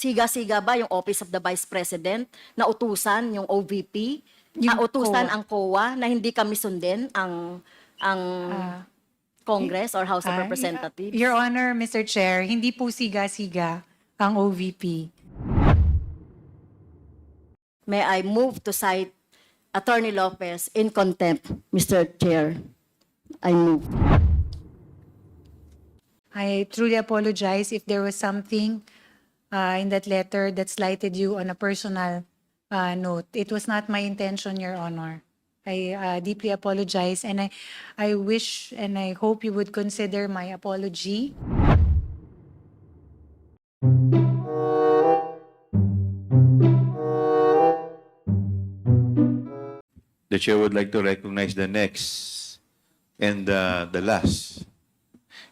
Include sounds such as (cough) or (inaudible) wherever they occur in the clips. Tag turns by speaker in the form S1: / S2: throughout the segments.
S1: siga-siga ba yung Office of the Vice President na utusan yung OVP,
S2: Yung
S1: na utusan
S2: COA.
S1: ang COA na hindi kami sundin ang ang
S2: Ah,
S1: Congress or House of
S2: ah,
S1: Representatives?
S2: Your Honor, Mr. Chair, hindi po siga-siga ang OVP.
S1: May I move to cite Attorney Lopez in contempt, Mr. Chair? I move.
S2: I truly apologize if there was something uh, in that letter that slighted you on a personal uh, note. It was not my intention, Your Honor. I uh, deeply apologize and I, I wish and I hope you would consider my apology.
S3: The chair would like to recognize the next and uh, the last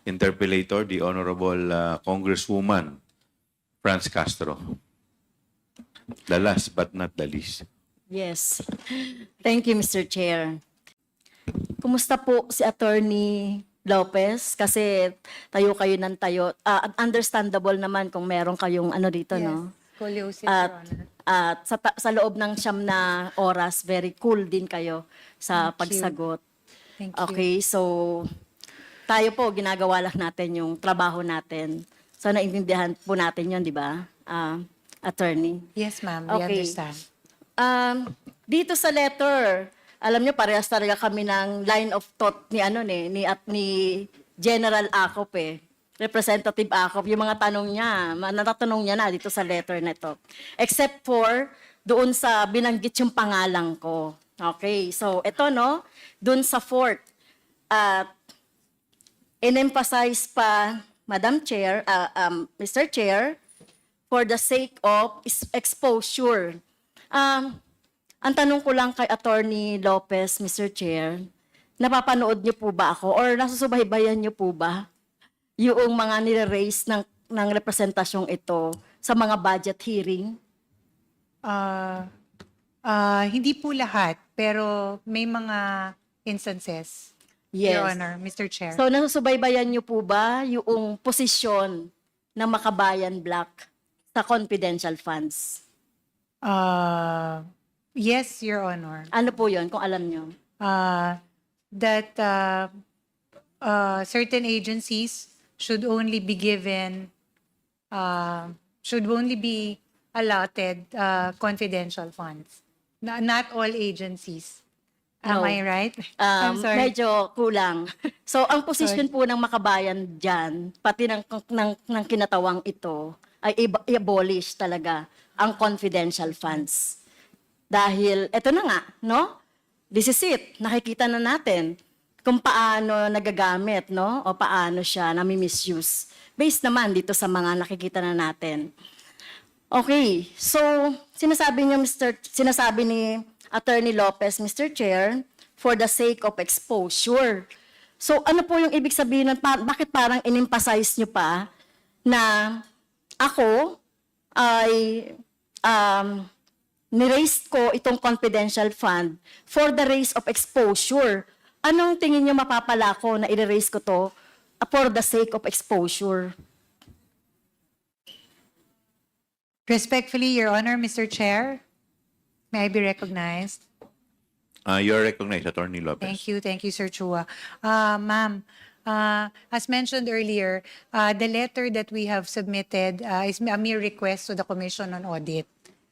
S3: interpellator, the Honorable uh, Congresswoman Franz Castro. The last but not the least.
S1: Yes. Thank you, Mr. Chair. Kumusta po si Attorney Lopez? Kasi tayo kayo ng tayo. Ah, understandable naman kung meron kayong ano dito, no?
S2: Scoliosis,
S1: At, at sa, ta- sa loob ng siyam na oras, very cool din kayo sa
S2: Thank you.
S1: pagsagot.
S2: Thank you.
S1: Okay, so tayo po, ginagawa lang natin yung trabaho natin. So naintindihan po natin yun, di ba? Ah, attorney.
S2: Yes, ma'am. We
S1: Okay.
S2: understand.
S1: Um, dito sa letter, alam niyo parehas talaga kami ng line of thought ni ano ni ni at ni General Acop eh. Representative Acop, yung mga tanong niya, natatanong niya na dito sa letter na to. Except for doon sa binanggit yung pangalan ko. Okay, so ito no, doon sa fourth, at in-emphasize pa, Madam Chair, ah, um, Mr. Chair, for the sake of exposure. Um, ang tanong ko lang kay Attorney Lopez, Mr. Chair, napapanood niyo po ba ako or nasusubaybayan niyo po ba yung mga nire-raise ng, ng representasyong ito sa mga budget hearing?
S2: Uh, uh, hindi po lahat, pero may mga instances.
S1: Yes.
S2: Your Honor, Mr. Chair.
S1: So nasusubaybayan niyo po ba yung posisyon ng Makabayan Black sa confidential funds?
S2: Uh, yes, Your Honor.
S1: Ano po yon kung alam niyo?
S2: Uh, that uh, uh, certain agencies should only be given, uh, should only be allotted uh, confidential funds. Na- not all agencies. Am
S1: No.
S2: I right?
S1: Um, (laughs)
S2: I'm sorry.
S1: Medyo kulang. So, ang position po ng makabayan dyan, pati ng, ng, ng kinatawang ito, ay i-abolish talaga ang confidential funds. Dahil, eto na nga, no? This is it. Nakikita na natin kung paano nagagamit, no? O paano siya nami-misuse. Based naman dito sa mga nakikita na natin. Okay, so sinasabi niyo Mr. sinasabi ni Attorney Lopez, Mr. Chair, for the sake of exposure. So ano po yung ibig sabihin ng pa- bakit parang in-emphasize niyo pa na ako ay um, niraise ko itong confidential fund for the raise of exposure. Anong tingin niyo mapapala ko na i-raise ko to for the sake of exposure?
S2: Respectfully, Your Honor, Mr. Chair, may I be recognized?
S3: Uh, you're recognized, Attorney Lopez.
S2: Thank you, thank you, Sir Chua. Uh, Ma'am, uh, as mentioned earlier, uh, the letter that we have submitted uh, is a mere request to the Commission on Audit.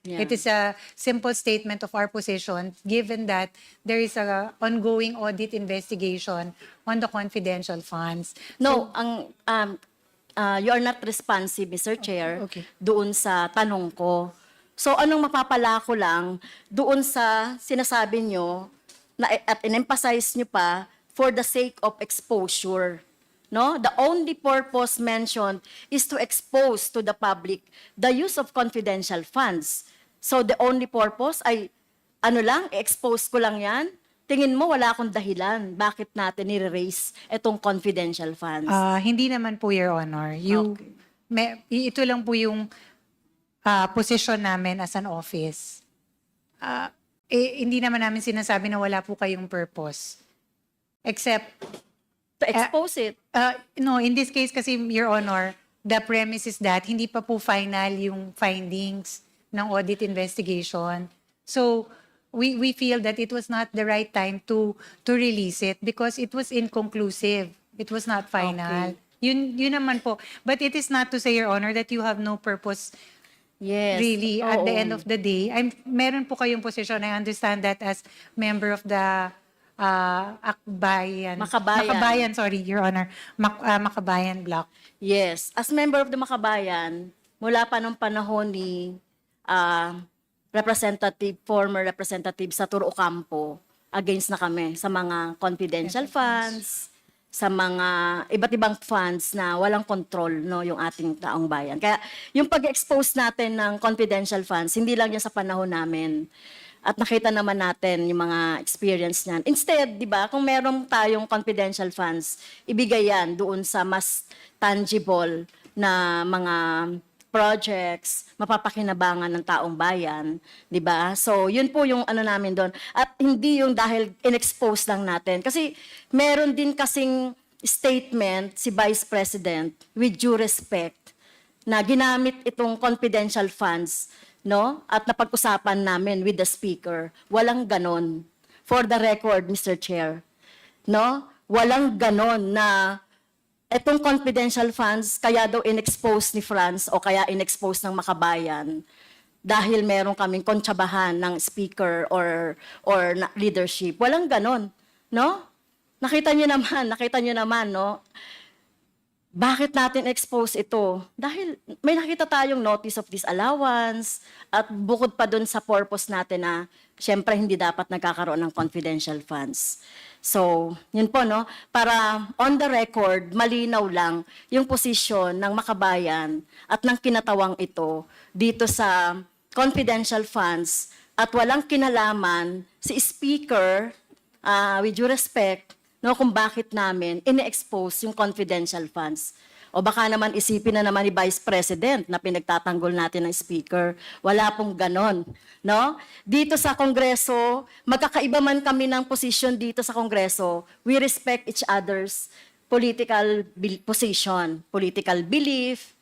S1: Yeah.
S2: It is a simple statement of our position, given that there is a ongoing audit investigation on the confidential funds.
S1: No, ang um, uh, you are not responsive, Mr. Chair,
S2: okay.
S1: doon sa tanong ko. So anong mapapala ko lang doon sa sinasabi nyo na, at in-emphasize nyo pa for the sake of exposure. No? The only purpose mentioned is to expose to the public the use of confidential funds. So the only purpose ay ano lang, expose ko lang yan. Tingin mo wala akong dahilan bakit natin nire-raise itong confidential funds.
S2: Uh, hindi naman po, Your Honor. You,
S1: Okay.
S2: may, ito lang po yung uh, position namin as an office. Uh, eh, hindi naman namin sinasabi na wala po kayong purpose. Except,
S1: to expose it.
S2: uh, no, in this case kasi, Your Honor, the premise is that hindi pa po final yung findings ng audit investigation. So, we we feel that it was not the right time to to release it because it was inconclusive. It was not final. Yun yun naman po. But it is not to say your honor that you have no purpose
S1: Yes.
S2: really at the
S1: Oo.
S2: end of the day. I'm meron po kayong position. I understand that as member of the uh, Akbayan.
S1: Makabayan.
S2: Makabayan, sorry, your honor. Mak, uh, Makabayan block.
S1: Yes. As member of the Makabayan, mula pa nung panahon ni ah, representative, former representative sa Turo Ocampo, against na kami sa mga confidential funds, sa mga iba't ibang funds na walang control no yung ating taong bayan. Kaya yung pag-expose natin ng confidential funds, hindi lang yan sa panahon namin. At nakita naman natin yung mga experience niyan. Instead, di ba, kung meron tayong confidential funds, ibigay yan doon sa mas tangible na mga projects, mapapakinabangan ng taong bayan, 'di ba? So, 'yun po yung ano namin doon. At hindi yung dahil inexpose lang natin kasi meron din kasing statement si Vice President with due respect na ginamit itong confidential funds, no? At napag-usapan namin with the speaker. Walang ganon. For the record, Mr. Chair, no? Walang ganon na etong confidential funds kaya daw inexpose ni France o kaya inexpose ng makabayan dahil meron kaming kontsabahan ng speaker or or leadership. Walang ganon, no? Nakita niyo naman, (laughs) nakita niyo naman, no? Bakit natin expose ito? Dahil may nakita tayong notice of disallowance at bukod pa dun sa purpose natin na syempre hindi dapat nagkakaroon ng confidential funds. So, yun po no, para on the record, malinaw lang yung posisyon ng makabayan at ng kinatawang ito dito sa confidential funds at walang kinalaman si speaker ah, with due respect no, kung bakit namin ini-expose yung confidential funds. O baka naman isipin na naman ni Vice President na pinagtatanggol natin ng speaker. Wala pong ganon. No? Dito sa Kongreso, magkakaiba man kami ng position dito sa Kongreso, we respect each other's political position, political belief,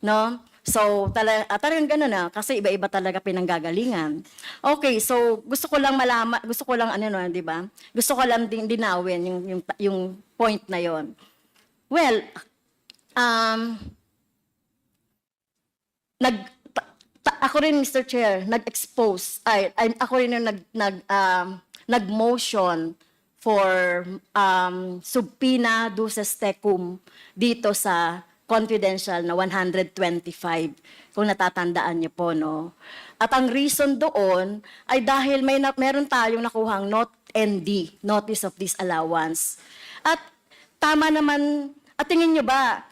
S1: no? So, tala, ah, talagang ganun na, kasi iba-iba talaga pinanggagalingan. Okay, so gusto ko lang malaman, gusto ko lang ano no, 'di ba? Gusto ko lang din dinawin yung yung yung point na 'yon. Well, um nag ta- ta- ako rin Mr. Chair, nag-expose ay, ay ako rin yung nag nag um, nag-motion for um, subpoena duces tecum dito sa confidential na 125 kung natatandaan niyo po no. At ang reason doon ay dahil may na, meron tayong nakuhang not ND, notice of disallowance. At tama naman, at tingin niyo ba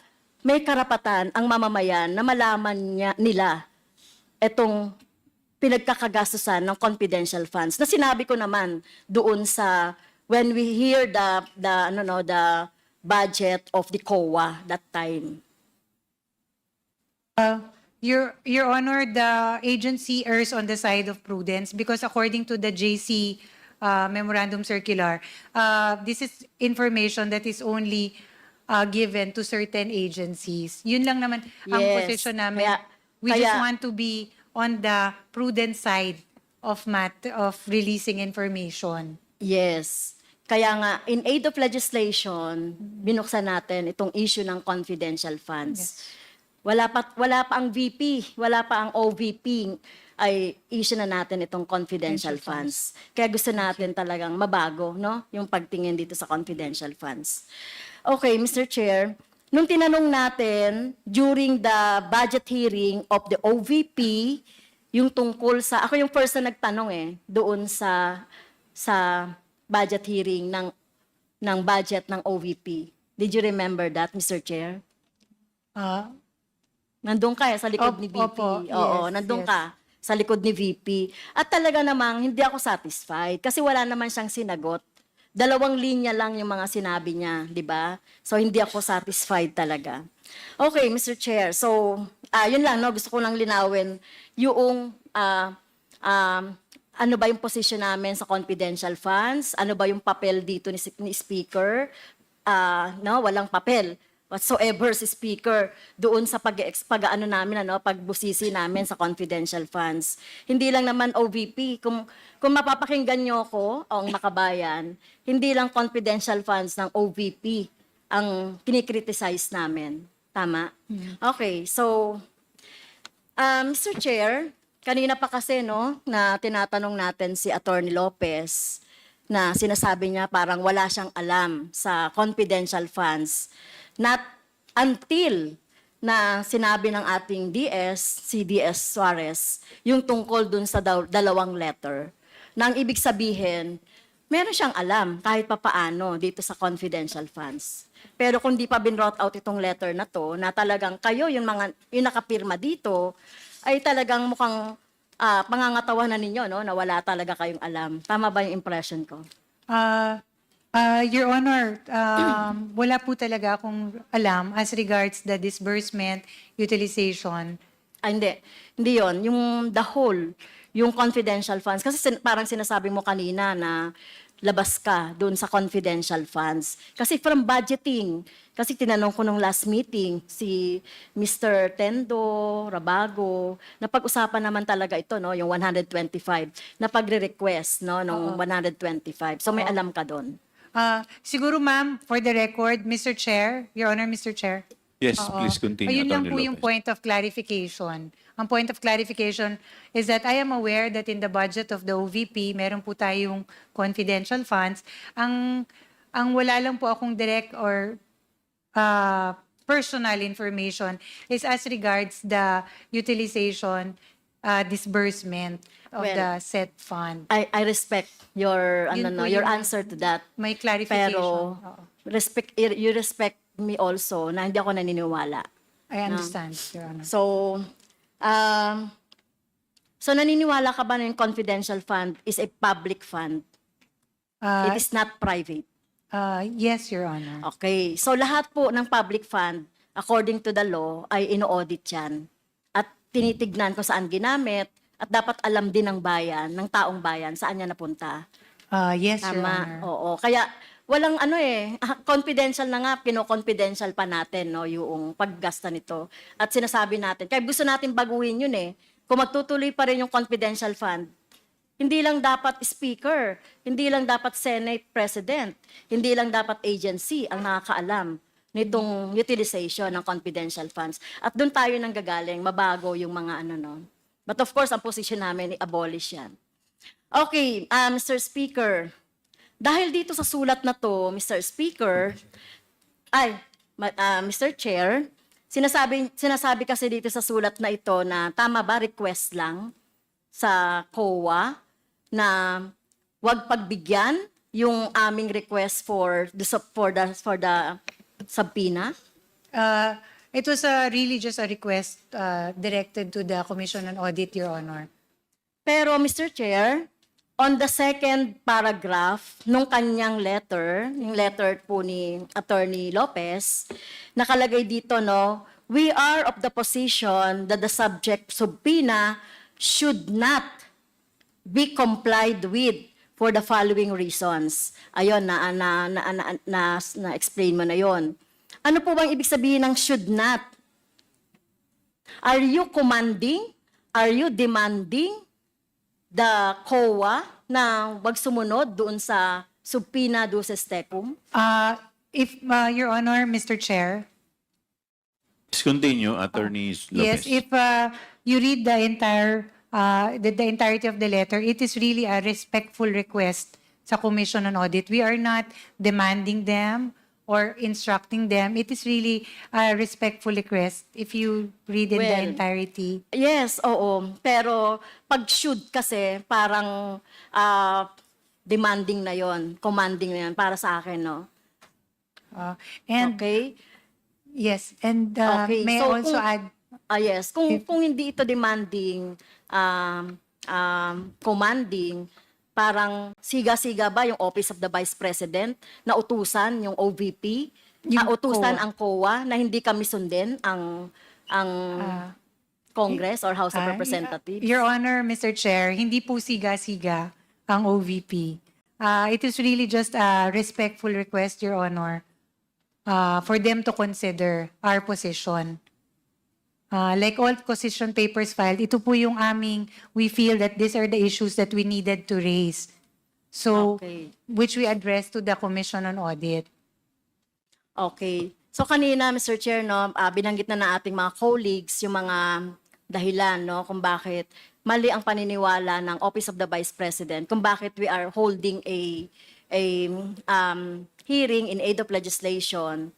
S1: may karapatan ang mamamayan na malaman niya, nila etong pinagkakagastusan ng confidential funds na sinabi ko naman doon sa when we hear the the ano no the budget of the COA that time.
S2: Uh, Your, Your Honor, the agency errs on the side of prudence because according to the JC uh, Memorandum Circular, uh, this is information that is only uh, given to certain agencies. Yun lang naman ang
S1: Yes.
S2: position namin.
S1: Kaya-
S2: We just
S1: kaya-
S2: want to be on the prudent side of mat of releasing information.
S1: Yes. Kaya nga, in aid of legislation, binuksan natin itong issue ng confidential funds. Wala pa wala pa ang VP, wala pa ang OVP ay issue na natin itong confidential funds. Kaya gusto natin talagang mabago, no? Yung pagtingin dito sa confidential funds. Okay, Mr. Chair, nung tinanong natin during the budget hearing of the OVP, yung tungkol sa, ako yung first na nagtanong eh, doon sa, sa budget hearing ng, ng budget ng OVP. Did you remember that, Mr. Chair?
S2: Uh,
S1: Nandun ka eh, sa likod
S2: Op-
S1: ni VP.
S2: opo,
S1: Oo,
S2: yes,
S1: nandun
S2: yes.
S1: ka sa likod ni VP. At talaga namang hindi ako satisfied kasi wala naman siyang sinagot. Dalawang linya lang yung mga sinabi niya, di ba? So, hindi ako satisfied talaga. Okay, Mr. Chair. So, ah yun lang, no? gusto ko lang linawin yung ah, um, ano ba yung position namin sa confidential funds? Ano ba yung papel dito ni, ni Speaker? Ah, no, walang papel. Whatsoever si speaker doon sa pag pag ano namin ano pagbusisi namin sa confidential funds. Hindi lang naman OVP kung kung mapapakinggan niyo ako o ang makabayan, hindi lang confidential funds ng OVP ang kinikriticize namin. Tama? Okay, so um, Mr. Chair, kanina pa kasi no na tinatanong natin si Attorney Lopez na sinasabi niya parang wala siyang alam sa confidential funds. Not until na sinabi ng ating DS, si Suarez, yung tungkol dun sa dalawang letter. Na ang ibig sabihin, meron siyang alam kahit papaano dito sa confidential funds. Pero kung di pa binrot out itong letter na to, na talagang kayo, yung mga yung nakapirma dito, ay talagang mukhang ah, pangangatawa na ninyo, no, na wala talaga kayong alam. Tama ba yung impression ko?
S2: Uh, uh, Your Honor, um, (clears throat) wala po talaga akong alam as regards the disbursement, utilization.
S1: Ah, hindi. Hindi yon Yung the whole, yung confidential funds. Kasi sin- parang sinasabi mo kanina na labas ka doon sa confidential funds. Kasi from budgeting, kasi tinanong ko nung last meeting, si Mr. Tendo, Rabago, napag-usapan naman talaga ito, no, yung 125, na pagre-request, no, nung 125. So may alam ka doon.
S2: Uh, siguro ma'am, for the record, Mr. Chair, Your Honor, Mr. Chair.
S3: Yes,
S2: Oo.
S3: please continue,
S2: Ayun lang
S3: Attorney
S2: po yung
S3: Lopez.
S2: point of clarification. Ang point of clarification is that I am aware that in the budget of the OVP, meron po tayong confidential funds. Ang ang wala lang po akong direct or uh, personal information is as regards the utilization uh, disbursement of
S1: Well,
S2: the set fund.
S1: I, I respect your,
S2: Yun
S1: ano,
S2: po
S1: no, your
S2: yung-
S1: answer to that.
S2: May clarification.
S1: Pero
S2: Oo.
S1: respect you respect me also na hindi ako naniniwala.
S2: I understand, Your Honor.
S1: So um so naniniwala ka ba na yung confidential fund is a public fund?
S2: Uh,
S1: It is not private.
S2: uh, yes, Your Honor.
S1: Okay. So lahat po ng public fund according to the law ay ino-audit 'yan. At tinitignan kung saan ginamit at dapat alam din ng bayan, ng taong bayan saan niya napunta.
S2: Uh, yes, Your
S1: Tama.
S2: Honor.
S1: Oo. Kaya walang ano eh, ah, confidential na nga, kino-confidential pa natin no, yung paggasta nito. At sinasabi natin, kaya gusto natin baguhin yun eh. Kung magtutuloy pa rin yung confidential fund, hindi lang dapat speaker, hindi lang dapat Senate President, hindi lang dapat agency ang nakakaalam nitong utilization ng confidential funds. At doon tayo nang gagaling, mabago yung mga ano no. But of course, ang position namin, i-abolish yan. Okay, uh, Mr. Speaker, dahil dito sa sulat na to, Mr. Speaker, ay, ah, Mr. Chair, sinasabi, sinasabi kasi dito sa sulat na ito na tama ba request lang sa COA na wag pagbigyan yung aming request for the for the for the subpoena?
S2: Uh, it was uh, really just a request uh, directed to the Commission on Audit, Your Honor.
S1: Pero Mr. Chair, on the second paragraph nung kanyang letter, yung letter po ni Attorney Lopez, nakalagay dito no, we are of the position that the subject subpoena should not be complied with for the following reasons. Ayun, na, na, na, na, na, na explain mo na yon. Ano po bang ibig sabihin ng should not? Are you commanding? Are you demanding the COA na wag sumunod doon sa subpoena duces tecum?
S2: Uh, if, uh, Your Honor, Mr. Chair,
S3: Please continue, Attorney Lopez.
S2: yes, if uh, you read the entire, uh, the, the entirety of the letter, it is really a respectful request sa Commission on Audit. We are not demanding them or instructing them. It is really a respectful request if you read in the
S1: Well,
S2: entirety.
S1: Yes, oo. Pero pag should kasi parang ah, demanding na yon, commanding na yon para sa akin, no?
S2: Uh, and
S1: Okay?
S2: Yes, and uh,
S1: Okay,
S2: may I
S1: so
S2: also
S1: kung-
S2: add,
S1: Ah, yes. Kung, kung hindi ito demanding, um, um, commanding, parang siga-siga ba yung Office of the Vice President na utusan yung OVP,
S2: Yung
S1: ah, utusan
S2: COA.
S1: ang COA na hindi kami sundin ang ang
S2: Ah,
S1: Congress or House of
S2: ah,
S1: Representatives?
S2: Your Honor, Mr. Chair, hindi po siga-siga ang OVP. Uh, it is really just a respectful request, Your Honor. uh, for them to consider our position. Uh, like all position papers filed, ito po yung aming, we feel that these are the issues that we needed to raise. So,
S1: Okay.
S2: which we addressed to the Commission on Audit.
S1: Okay. So kanina, Mr. Chair, no, ah, binanggit na ng ating mga colleagues yung mga dahilan no, kung bakit mali ang paniniwala ng Office of the Vice President, kung bakit we are holding a a um, hearing in aid of legislation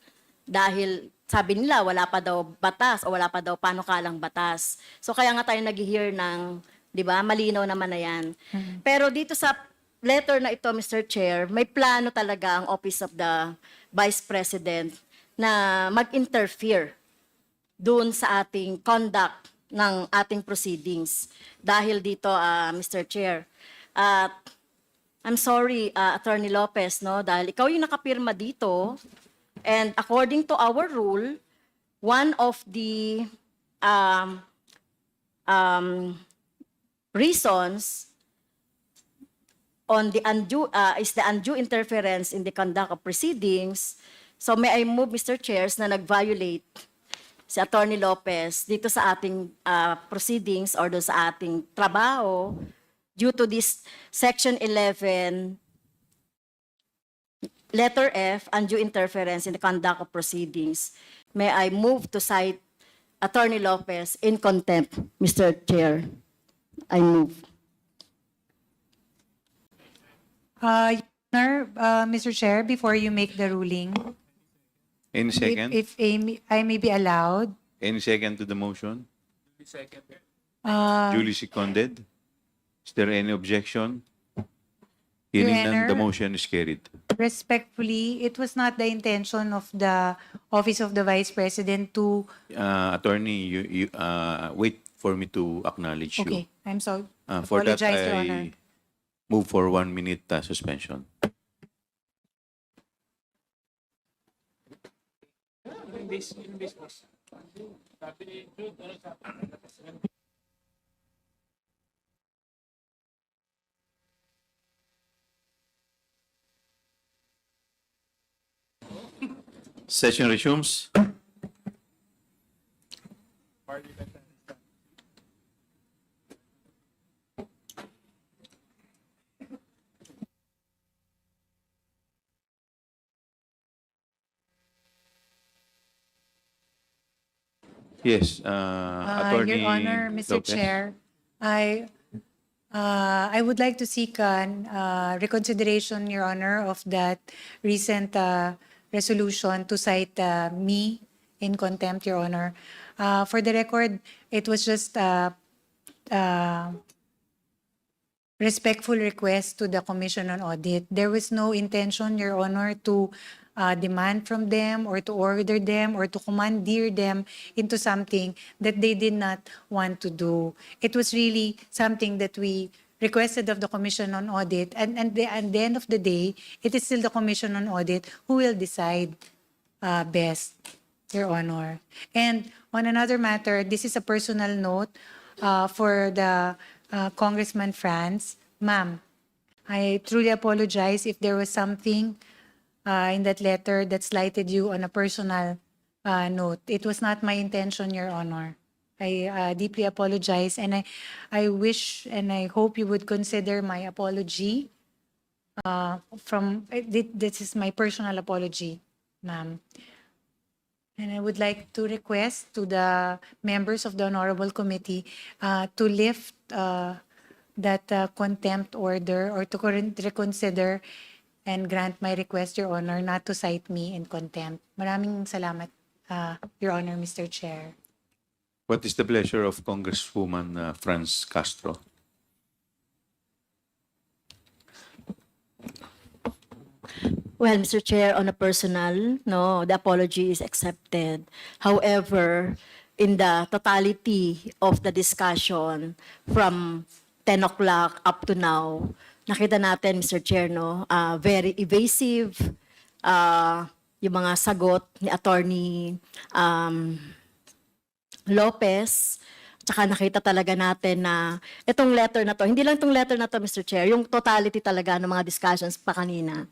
S1: dahil sabi nila wala pa daw batas o wala pa daw panukalang batas. So kaya nga tayo nag-hear ng, 'di ba? Malinaw naman na 'yan. Pero dito sa letter na ito, Mr. Chair, may plano talaga ang Office of the Vice President na mag-interfere doon sa ating conduct ng ating proceedings. Dahil dito, ah, Mr. Chair, at I'm sorry, uh, Attorney Lopez, no, dahil ikaw yung nakapirma dito, and according to our rule, one of the um, um, reasons on the undue, uh, is the undue interference in the conduct of proceedings. So may I move, Mr. Chairs, na nag-violate si Attorney Lopez dito sa ating uh, proceedings or doon sa ating trabaho due to this Section 11, letter F, undue interference in the conduct of proceedings. May I move to cite Attorney Lopez in contempt, Mr. Chair? I move.
S2: Uh, Your Honor, uh, Mr. Chair, before you make the ruling,
S3: Any
S2: if,
S3: second?
S2: if I I may be allowed,
S3: Any second to the motion?
S2: uh,
S3: Duly seconded? Is there any objection? Hearing none, the
S2: Honor.
S3: motion is carried.
S2: Respectfully, it was not the intention of the Office of the Vice President to,
S3: Uh, attorney, you, you, uh, wait for me to acknowledge you.
S2: okay, I'm sorry.
S3: Uh, for that,
S2: Apologize, Your Honor.
S3: I move for one minute uh, suspension. (laughs) Session resumes. Yes, uh,
S2: Uh,
S3: Attorney
S2: Your Honor, Mr.
S3: Lopez.
S2: Chair, I, uh, I would like to seek an uh, reconsideration, Your Honor, of that recent uh, resolution to cite uh, me in contempt, Your Honor. Uh, For the record, it was just uh, uh, respectful request to the Commission on Audit. There was no intention, Your Honor, to uh, demand from them or to order them or to commandeer them into something that they did not want to do. It was really something that we requested of the Commission on Audit. And, and the, at the end of the day, it is still the Commission on Audit who will decide uh, best, Your Honor. And on another matter, this is a personal note uh, for the uh, Congressman Franz. Ma'am, I truly apologize if there was something uh, in that letter that slighted you on a personal uh, note. It was not my intention, Your Honor. I uh, deeply apologize, and I, I wish and I hope you would consider my apology. Uh, from thi- this is my personal apology, ma'am. And I would like to request to the members of the Honorable Committee uh, to lift uh, that uh, contempt order or to reconsider and grant my request, Your Honor, not to cite me in contempt. Maraming salamat, uh, Your Honor, Mr. Chair.
S3: What is the pleasure of Congresswoman uh, Franz Castro?
S1: Well, Mr. Chair, on a personal, no, the apology is accepted. However, in the totality of the discussion from 10 o'clock up to now, nakita natin, Mr. Chair, no, ah, very evasive, ah, yung mga sagot ni Attorney um, Lopez, tsaka nakita talaga natin na itong letter na to, hindi lang itong letter na to, Mr. Chair, yung totality talaga ng mga discussions pa kanina,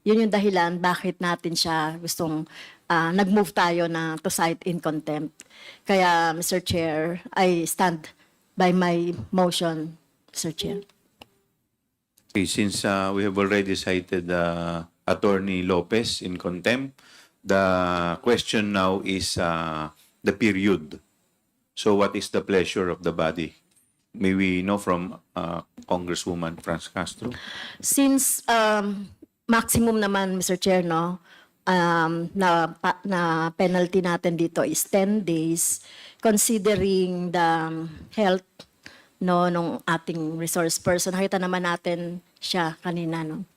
S1: Yun yung dahilan bakit natin siya gustong ah, nag-move tayo na to cite in contempt. Kaya, Mr. Chair, I stand by my motion, Mr. Chair.
S3: Okay, since uh, we have already cited uh, Attorney Lopez in contempt, the question now is uh, the period. So what is the pleasure of the body? May we know from uh, Congresswoman Franz Castro?
S1: Since um, maximum naman, Mr. Chair, no, um, na, pa- na penalty natin dito is 10 days, considering the um, health no nung ating resource person. Nakita naman natin siya kanina, no.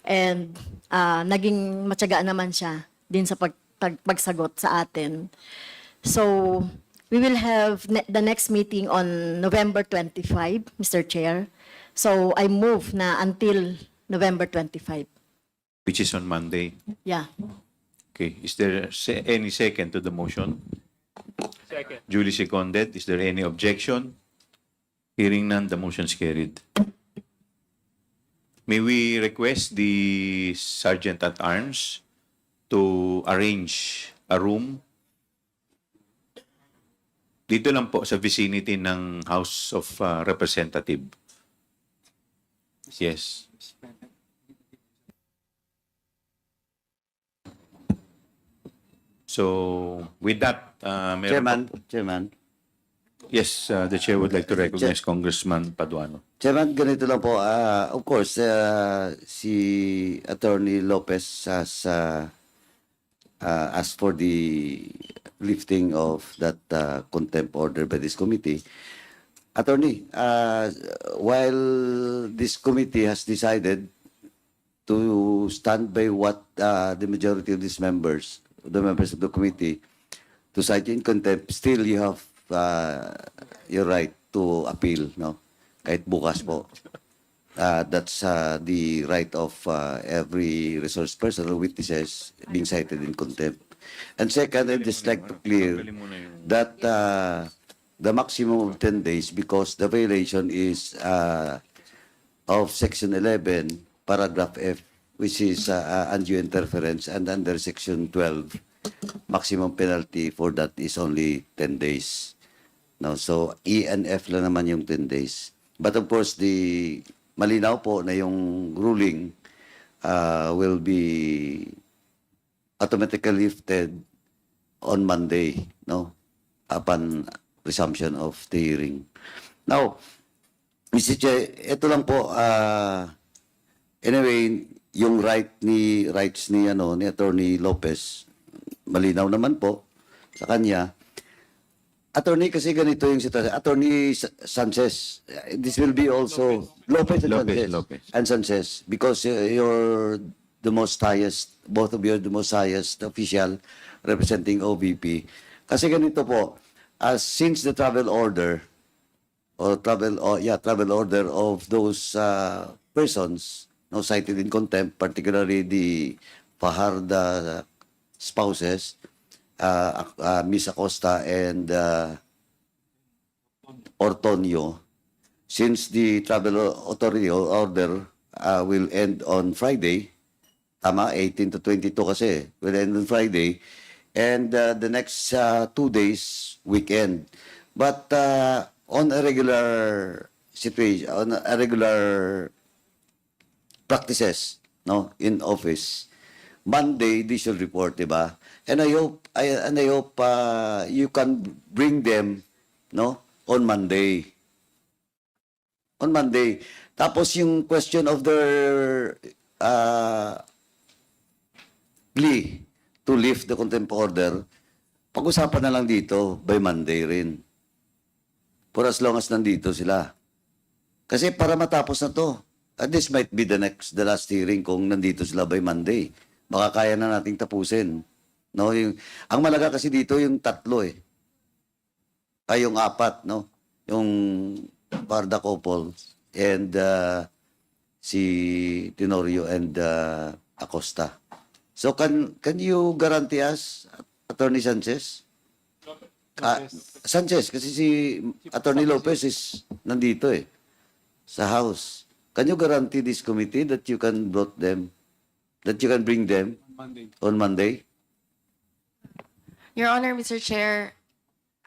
S1: And ah, naging matyaga naman siya din sa pag, pag- pagsagot sa atin. So, we will have ne- the next meeting on November 25, Mr. Chair. So, I move na until November 25.
S3: Which is on Monday.
S1: Yeah.
S3: Okay, is there se- any second to the motion? Second. Duly seconded. Is there any objection? Hearing none, the motion is carried. May we request the Sergeant at Arms to arrange a room dito lang po sa vicinity ng House of uh, Representative. Yes. So, with that, uh, meron
S4: Chairman,
S3: po-
S4: Chairman.
S3: yes, uh, the chair would like to recognize Congressman Paduano.
S4: Chairman, ganito lang po. ah, of course, ah, si Attorney Lopez has ah, ah, asked for the lifting of that ah, contempt order by this committee. Attorney, ah, while this committee has decided to stand by what ah, the majority of these members, the members of the committee, to cite in contempt, still you have uh, your right to appeal, no? Kahit bukas po. Uh, that's uh, the right of uh, every resource person or witnesses being cited in contempt. And second, I'd just like to clear that uh, the maximum of 10 days because the violation is uh, of Section 11, Paragraph F, which is uh, uh, undue interference, and under Section 12, maximum penalty for that is only 10 days. No, so E and F lang naman yung 10 days. But of course, the malinaw po na yung ruling uh, will be automatically lifted on Monday, no? Upon resumption of the hearing. Now, Mr. Chair, ito lang po, ah, anyway, yung right ni, rights ni, ano, ni Attorney Lopez, malinaw naman po sa kanya. Attorney, kasi ganito yung sitwasyon. Attorney Sa- Sanchez, this will be also Lopez, and
S3: Lopez,
S4: Sanchez.
S3: Lopez.
S4: And Sanchez, because uh, you're the most highest, both of you are the most highest official representing OVP. Kasi ganito po, as since the travel order, or travel or yeah travel order of those uh, persons no cited in contempt particularly the Fajarda spouses uh, uh, Miss Acosta and uh, Ortonio since the travel authority order uh, will end on Friday tama 18 to 22 kasi will end on Friday and uh, the next uh, two days weekend. But uh, on a regular situation on a regular practices no in office Monday they should report diba and I hope I, and I hope uh, you can bring them no on Monday. On Monday. Tapos yung question of their uh, plea to lift the contempt order, pag-usapan na lang dito by Monday rin. For as long as nandito sila. Kasi para matapos na to, at this might be the next, the last hearing kung nandito sila by Monday. Baka kaya na nating tapusin. No, yung, ang malaga kasi dito yung tatlo eh. Ay, yung apat, no? Yung Parda couple and uh, si Tenorio and uh, Acosta. So can can you guarantee us, Attorney Sanchez? Ah, Sanchez, kasi si Attorney Lopez is nandito eh, sa House. Can you guarantee this committee that you can vote them that you can bring them on Monday?
S5: Your Honor, Mr. Chair,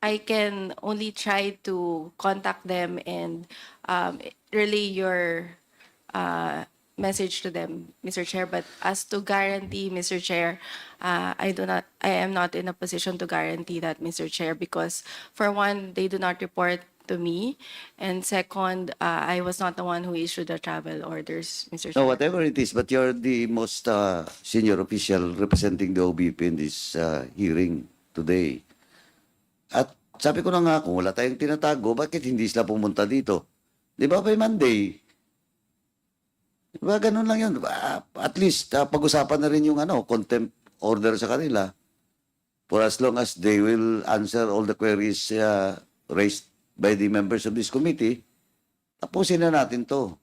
S5: I can only try to contact them and um, relay your uh, message to them, Mr. Chair. But as to guarantee, Mr. Chair, uh, I do not, I am not in a position to guarantee that, Mr. Chair, because for one, they do not report to me, and second, uh, I was not the one who issued the travel orders, Mr. Chair.
S4: No, whatever it is, but you're the most uh, senior official representing the OBP in this uh, hearing today. At sabi ko na nga, kung wala tayong tinatago, bakit hindi sila pumunta dito? Di ba by Monday? Di ba ganun lang yun? Ah, At least ah, pag-usapan na rin yung ano, contempt order sa kanila. For as long as they will answer all the queries uh, raised by the members of this committee, tapusin na natin to.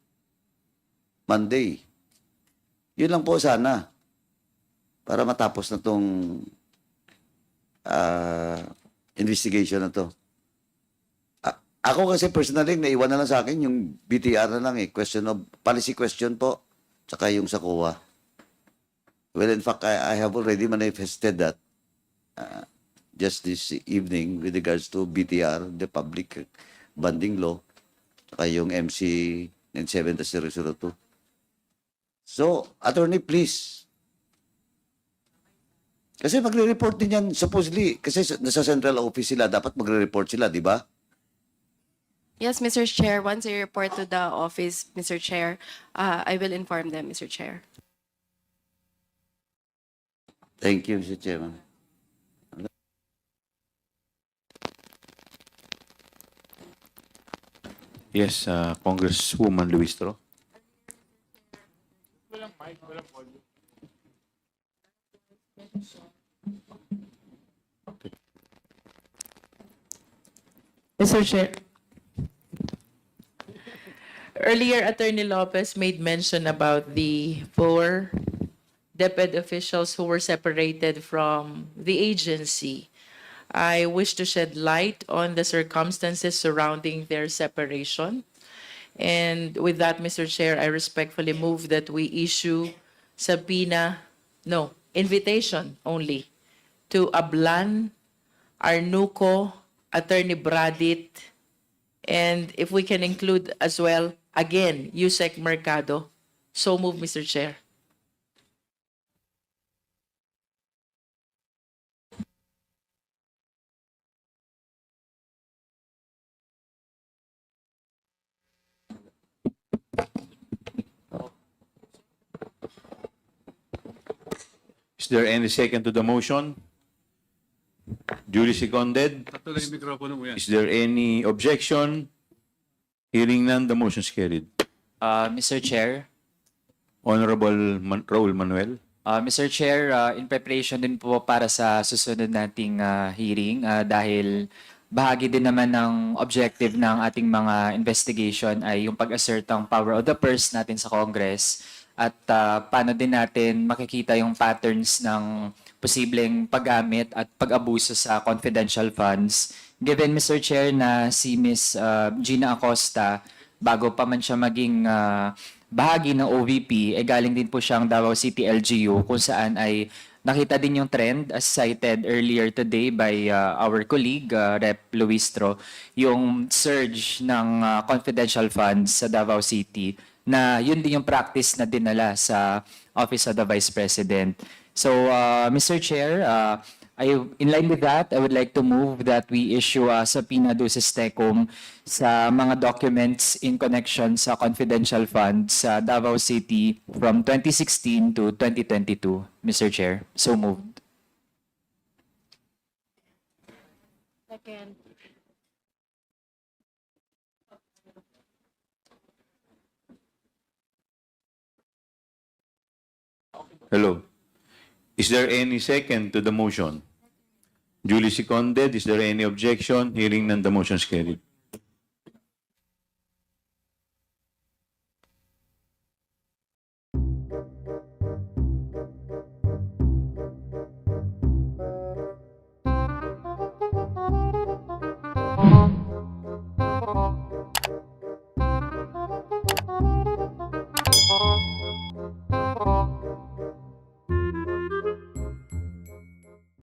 S4: Monday. Yun lang po sana. Para matapos na tong ah, investigation na to. Ako kasi personally, naiwan na lang sa akin yung BTR na lang eh. Question of, policy question po. Tsaka yung sa COA. Well, in fact, I, I have already manifested that uh, just this evening with regards to BTR, the public banding law, tsaka yung MC 97-002. So, attorney, please. Kasi magre-report din yan, supposedly, kasi sa- nasa central office sila, dapat magre-report sila, di ba?
S5: Yes, Mr. Chair, once I report to the office, Mr. Chair, uh, I will inform them, Mr. Chair.
S4: Thank you, Mr. Chairman.
S3: Yes, uh, Congresswoman Luistro.
S6: Mr. Chair. Earlier, Attorney Lopez made mention about the four DepEd officials who were separated from the agency. I wish to shed light on the circumstances surrounding their separation. And with that, Mr. Chair, I respectfully move that we issue subpoena, no, invitation only to Ablan, Arnuco, Attorney Bradit, and if we can include as well, again, Yusek Mercado. So move, Mr. Chair.
S3: Is there any second to the motion? Duly seconded. Is there any objection? Hearing none, the motion is carried.
S7: Uh, Mr. Chair,
S3: Honorable Man- Raul Manuel.
S7: uh, Mr. Chair, uh, in preparation din po para sa susunod nating uh, hearing uh, dahil bahagi din naman ng objective ng ating mga investigation ay yung pag-assert ng power of the purse natin sa Congress at uh, paano din natin makikita yung patterns ng posibleng paggamit at pag-abuso sa confidential funds. Given, Mr. Chair, na si Ms. uh, Gina Acosta, bago pa man siya maging uh, bahagi ng OVP, eh galing din po siyang Davao City LGU kung saan ay nakita din yung trend as cited earlier today by uh, our colleague, uh, Rep. Luistro, yung surge ng uh, confidential funds sa Davao City na yun din yung practice na dinala sa Office of the Vice President. So, uh, Mr. Chair, uh, I, in line with that, I would like to move that we issue a subpoena duces tecum sa mga documents in connection sa confidential funds sa Davao City from 2016 to 2022, Mr. Chair. So moved.
S1: Second.
S3: Hello. Is there any second to the motion? Duly seconded. Is there any objection? Hearing none, the motion is carried.